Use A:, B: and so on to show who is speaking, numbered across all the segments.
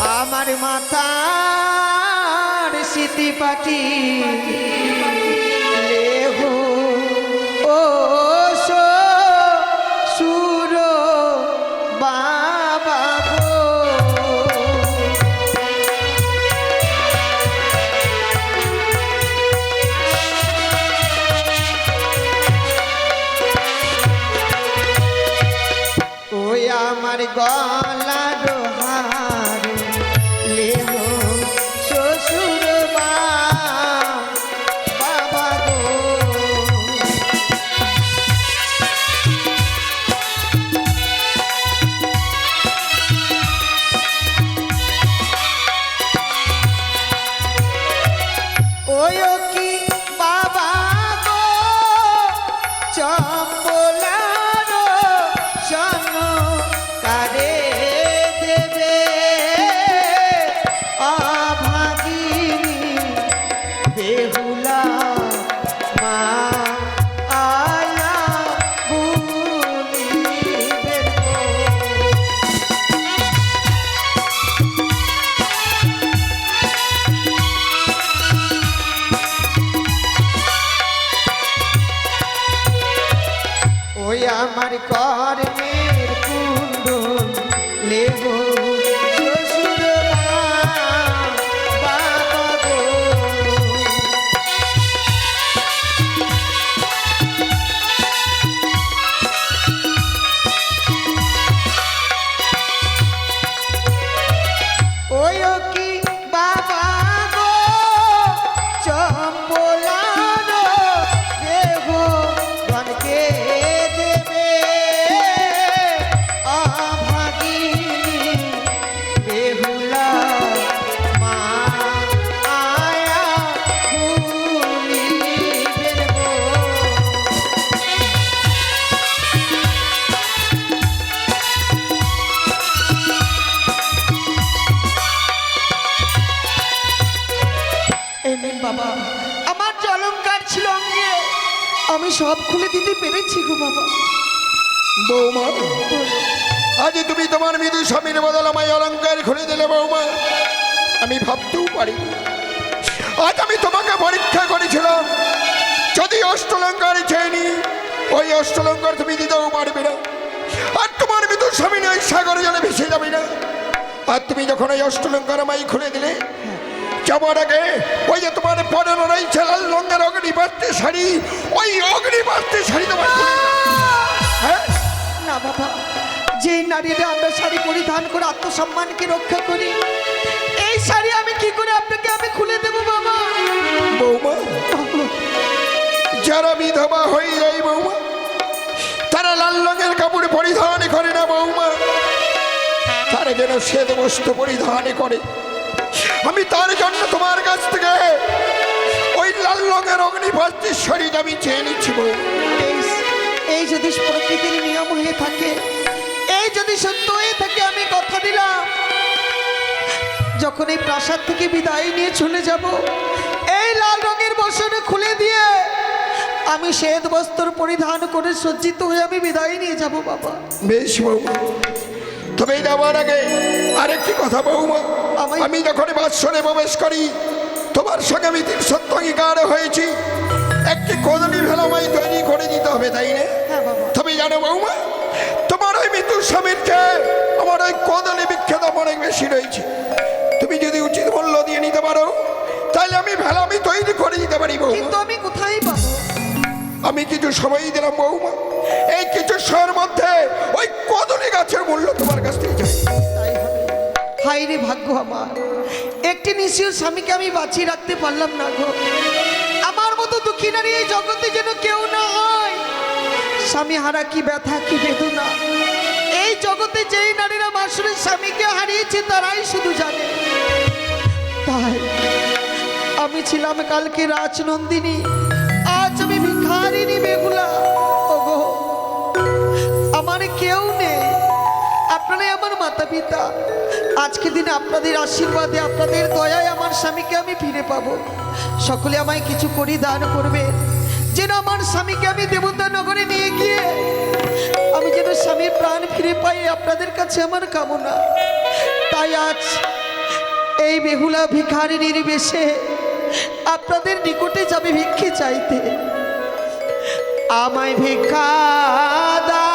A: আমার মাতার স্মৃতি পাটি ও আমার গলার my আমি সব খুলে দিতে পেরেছি গো বাবা।
B: বৌমা, আজ তুমি তোমার মৃদু স্বামীর বদল আমায় অলঙ্কার খুলে দিলে বৌমা। আমি ভাবতেও পারি আজ আমি তোমাকে পরীক্ষা করেছিলাম। যদি অষ্টলঙ্কার চেয়েনি ওই অষ্টলঙ্কার তুমি দিতেও পারবে না। আর তোমার মৃদু স্বামী ওই সাগরে জলে ভেসে যাবে না। আর তুমি যখন ওই অষ্টলঙ্কার আমায় খুলে দিলে যাবার আগে ওই যে তোমার পরের রয়েছে লাল রঙের অগ্নিবাস্তে শাড়ি ওই অগ্নিবাস্তে শাড়ি তোমার হ্যাঁ?
A: না বাবা যে নারীরা আমরা শাড়ি পরিধান করে আত্মসম্মানকে রক্ষা করি এই শাড়ি আমি কি করে আপনাকে আমি খুলে দেবো বাবা?
B: বৌমা যারা বিধবা হয়ে যায় বৌমা তারা লাল রঙের কাপড় পরিধান করে না বৌমা। তারা যেন শ্বেত বস্ত্র পরিধান করে। আমি তার জন্য তোমার কাছ থেকে ওই লাল রঙের অগ্নিভস্তির শরীর আমি চেয়ে নিচ্ছি
A: এই যদি প্রকৃতির নিয়ম হয়ে থাকে এই যদি সত্য হয়ে থাকে আমি কথা দিলাম। যখন এই প্রাসাদ থেকে বিদায় নিয়ে চলে যাব এই লাল রঙের বসনে খুলে দিয়ে আমি শ্বেত বস্ত্র পরিধান করে সজ্জিত হয়ে আমি বিদায় নিয়ে যাব বাবা।
B: বেশ বৌমা তবে যাওয়ার আগে আরেকটি কথা বৌমা। আমি যখন বাৎসরে প্রবেশ করি তোমার সঙ্গে আমি তিন সত্য অঙ্গীকার হয়েছি। একটি কদলি ভেলামাই তৈরি করে দিতে হবে তাই না?
A: হ্যাঁ
B: তবে জানো বৌমা তোমার ওই মৃত্যুর স্বামীর চেয়ে আমার ওই কদলি বিখ্যাত অনেক বেশি রয়েছে। তুমি যদি উচিত মূল্য দিয়ে নিতে পারো তাহলে আমি ভেলা আমি তৈরি করে দিতে পারি
A: কিন্তু আমি কোথায় পাবো?
B: আমি কিছু সময় দিলাম বৌমা। এই কিছু সময়ের মধ্যে ওই মূল্য তোমার কাছ থেকে।
A: হাই রে ভাগ্য আমার। একটি নিশির স্বামীকে আমি বাঁচিয়ে রাখতে পারলাম না গো। আমার মতো দুঃখী নারী এই জগতে যেন কেউ না হয়। স্বামী হারা কি ব্যথা, কি বেদনা। এই জগতে যেই নারীরা মাসুরের স্বামীকে হারিয়েছে, তারাই শুধু জানে। তাই আমি ছিলাম কালকে রাজনন্দিনী। আজ আমি ভিখারিনী বেগুলা ওগো আপনারাই আমার মাতা পিতা আজকে দিনে আপনাদের আশীর্বাদে, আপনাদের দয়ায় আমার স্বামীকে আমি ফিরে পাবো। সকলে আমায় কিছু করি দান করবে যেন আমার স্বামীকে আমি দেবতা নগরে নিয়ে গিয়ে আমি যেন স্বামীর প্রাণ ফিরে পাই আপনাদের কাছে আমার কামনা। তাই আজ এই বেহুলা ভিখারি নির্বেশে আপনাদের নিকটে যাবে ভিক্ষে চাইতে। আমায় ভিক্ষা ও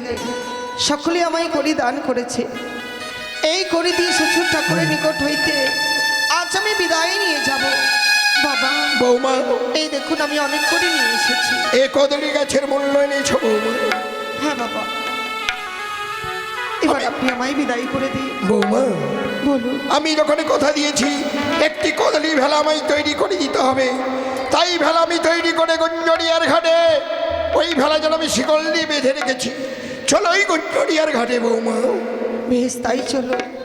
A: দেননি সকলে আমায় করি দান করেছে। এই করি দিয়ে শ্বশুর ঠাকুরের নিকট হইতে আজ আমি বিদায় নিয়ে যাব। বাবা
B: বৌমা।
A: এই দেখুন আমি অনেক করে নিয়ে এসেছি।
B: এ কদলি গাছের মূল্য এনেছো বৌমা।
A: হ্যাঁ বাবা। এবার আপনি আমায় বিদায় করে দিন।
B: বৌমা
A: বলুন।
B: আমি যখন কথা দিয়েছি একটি কদলি ভেলা আমায় তৈরি করে দিতে হবে। তাই ভেলা আমি তৈরি করে গঞ্জরিয়ার ঘাটে ওই ভেলা যেন আমি শিকল দিয়ে বেঁধে রেখেছি। চলো ওই গড়িয়ার ঘাটে বৌমা।
A: বেশ তাই চলো।